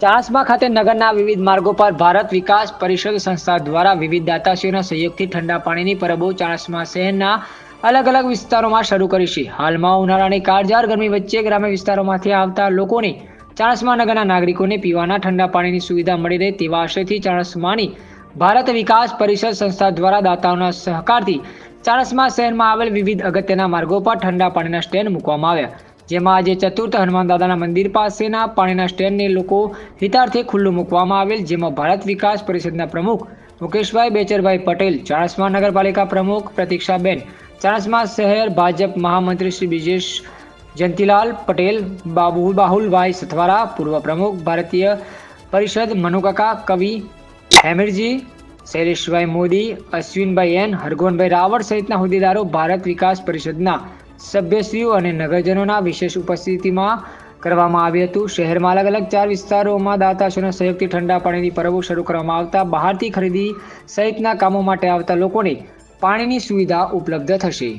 ચાણસ્મા ખાતે નગરના વિવિધ માર્ગો પર ભારત વિકાસ પરિષદ સંસ્થા દ્વારા વિવિધ દાતાશ્રીઓના સહયોગથી ઠંડા પાણીની પરબો ચાણસ્મા શહેરના અલગ અલગ વિસ્તારોમાં શરૂ કરી છે. હાલમાં ઉનાળાની કાળજાર ગરમી વચ્ચે ગ્રામ્ય વિસ્તારોમાંથી આવતા લોકોને ચાણસ્મા નગરના નાગરિકોને પીવાના ઠંડા પાણીની સુવિધા મળી રહે તેવા આશયથી ચાણસ્માની ભારત વિકાસ પરિષદ સંસ્થા દ્વારા દાતાઓના સહકારથી ચાણસ્મા શહેરમાં આવેલ વિવિધ અગત્યના માર્ગો પર ઠંડા પાણીના સ્ટેન્ડ મૂકવામાં આવ્યા. જેમાં આજે ચતુર્થ હનુમાન દાદાના મંદિર પાસેના પાણીના સ્ટેન્ડને લોકો હિતાર્થે ખુલ્લું મૂકવામાં આવેલ, જેમાં ભારત વિકાસ પરિષદના પ્રમુખ મુકેશભાઈ બેચરભાઈ પટેલ, ચાણસ્મા નગરપાલિકા પ્રમુખ પ્રતીક્ષાબેન, ચાણસ્મા શહેર ભાજપ મહામંત્રી શ્રી બ્રિજેશ જયંતિલાલ પટેલ, બાબુ બાહુલભાઈ સથવારા, પૂર્વ પ્રમુખ ભારતીય પરિષદ મનુકાકા કવિ હેમીરજી, શૈલેષભાઈ મોદી, અશ્વિનભાઈ એન, હરગોનભાઈ રાવળ સહિતના હોદ્દેદારો ભારત વિકાસ પરિષદના સભ્યશ્રીઓ અને નગરજનોના વિશેષ ઉપસ્થિતિમાં કરવામાં આવ્યું હતું. શહેરમાં અલગ અલગ ચાર વિસ્તારોમાં દાતાશોના સહયોગથી ઠંડા પાણીની પરબો શરૂ કરવામાં આવતા. બહારથી ખરીદી સહિતના કામો માટે આવતા લોકોને પાણીની સુવિધા ઉપલબ્ધ થશે.